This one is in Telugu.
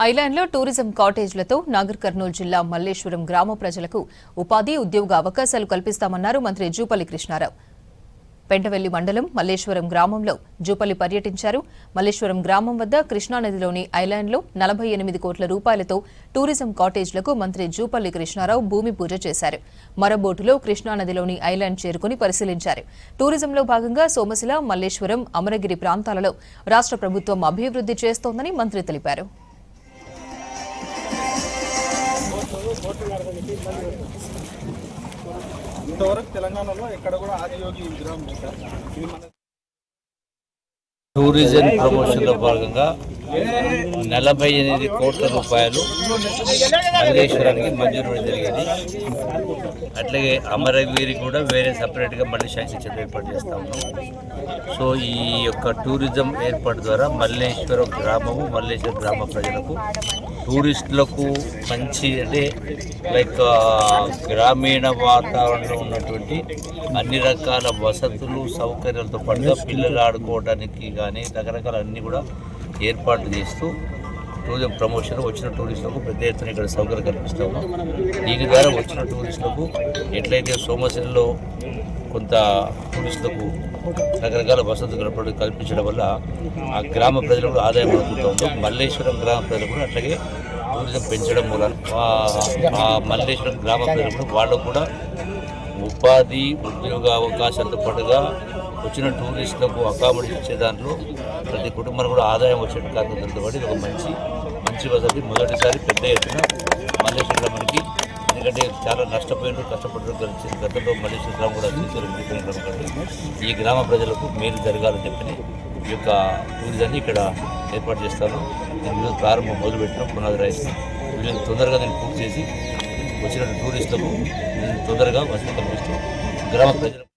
ఐలాండ్లో టూరిజం కాటేజ్లతో నాగర్ కర్నూలు జిల్లా మల్లేశ్వరం గ్రామ ప్రజలకు ఉపాధి ఉద్యోగ అవకాశాలు కల్పిస్తామన్నారు మంత్రి జూపల్లి కృష్ణారావు. పెంటవెల్లి మండలం మల్లేశ్వరం గ్రామంలో జూపల్లి పర్యటించారు. మల్లేశ్వరం గ్రామం వద్ద కృష్ణానదిలోని ఐలాండ్లో నలభై ఎనిమిది కోట్ల రూపాయలతో టూరిజం కాటేజ్లకు మంత్రి జూపల్లి కృష్ణారావు భూమి పూజ చేశారు. మరబోటులో కృష్ణానదిలోని ఐలాండ్ చేరుకుని పరిశీలించారు. టూరిజంలో భాగంగా సోమశిల మల్లేశ్వరం అమరగిరి ప్రాంతాలలో రాష్ట్ర ప్రభుత్వం అభివృద్ధి చేస్తోందని మంత్రి తెలిపారు. ఇంతవరకు తెలంగాణలో ఎక్కడ కూడా ఆదియోగి విగ్రహం లేదు సార్. ఇది మన టూరిజం ప్రమోషన్లో భాగంగా నలభై ఎనిమిది కోట్ల రూపాయలు మల్లేశ్వరానికి మంజూరు జరిగింది. అట్లాగే అమరవీరి కూడా వేరే సపరేట్గా మళ్ళీ శాంక్షన్ ఏర్పాటు చేస్తా ఉన్నాం. సో ఈ యొక్క టూరిజం ఏర్పాటు ద్వారా మల్లేశ్వరం గ్రామము మల్లేశ్వరం గ్రామ ప్రజలకు టూరిస్టులకు మంచి అంటే లైక్ గ్రామీణ వాతావరణంలో ఉన్నటువంటి అన్ని రకాల వసతులు సౌకర్యాలతో పాటుగా పిల్లలు ఆడుకోవడానికి కానీ రకరకాల అన్నీ కూడా ఏర్పాట్లు చేస్తూ టూరిజం ప్రమోషన్ వచ్చిన టూరిస్టులకు పెద్ద ఎత్తున ఇక్కడ సౌకర్యం కల్పిస్తూ ఉన్నాం. దీని ద్వారా వచ్చిన టూరిస్టులకు ఎట్లయితే సోమశిలలో కొంత టూరిస్టులకు రకరకాల వసతులు కల్పించడం వల్ల ఆ గ్రామ ప్రజలకు ఆదాయం అందుతూ మల్లేశ్వరం గ్రామ ప్రజలు కూడా అట్లాగే టూరిజం పెంచడం మూలన ఆ- ఆ మల్లేశ్వరం గ్రామ ప్రజలు కూడా వాళ్ళకు కూడా ఉపాధి ఉద్యోగ అవకాశాలతో పాటుగా వచ్చిన టూరిస్టులకు అకామిడేట్ ఇచ్చే దాంట్లో ప్రతి కుటుంబానికి కూడా ఆదాయం వచ్చే కారణంతో ఇది ఒక మంచి మంచి వసతి. మొదటిసారి పెద్ద ఎత్తున మల్లేశ్వర ఎందుకంటే చాలా నష్టపోయినారు కష్టపడ్డారు కలిసి గతంలో మల్లేశ్వర కూడా చేశారు ఈ గ్రామ ప్రజలకు మేలు జరగాలని చెప్పని ఈ యొక్క టూరిజాన్ని ఇక్కడ ఏర్పాటు చేస్తాను. నేను ఈరోజు ప్రారంభం మొదలుపెట్టిన పునాది రాయిస్తాను వీళ్ళని తొందరగా నేను పూర్తి చేసి వచ్చిన టూరిస్టులకు తొందరగా వసతి కల్పిస్తూ గ్రామ ప్రజలకు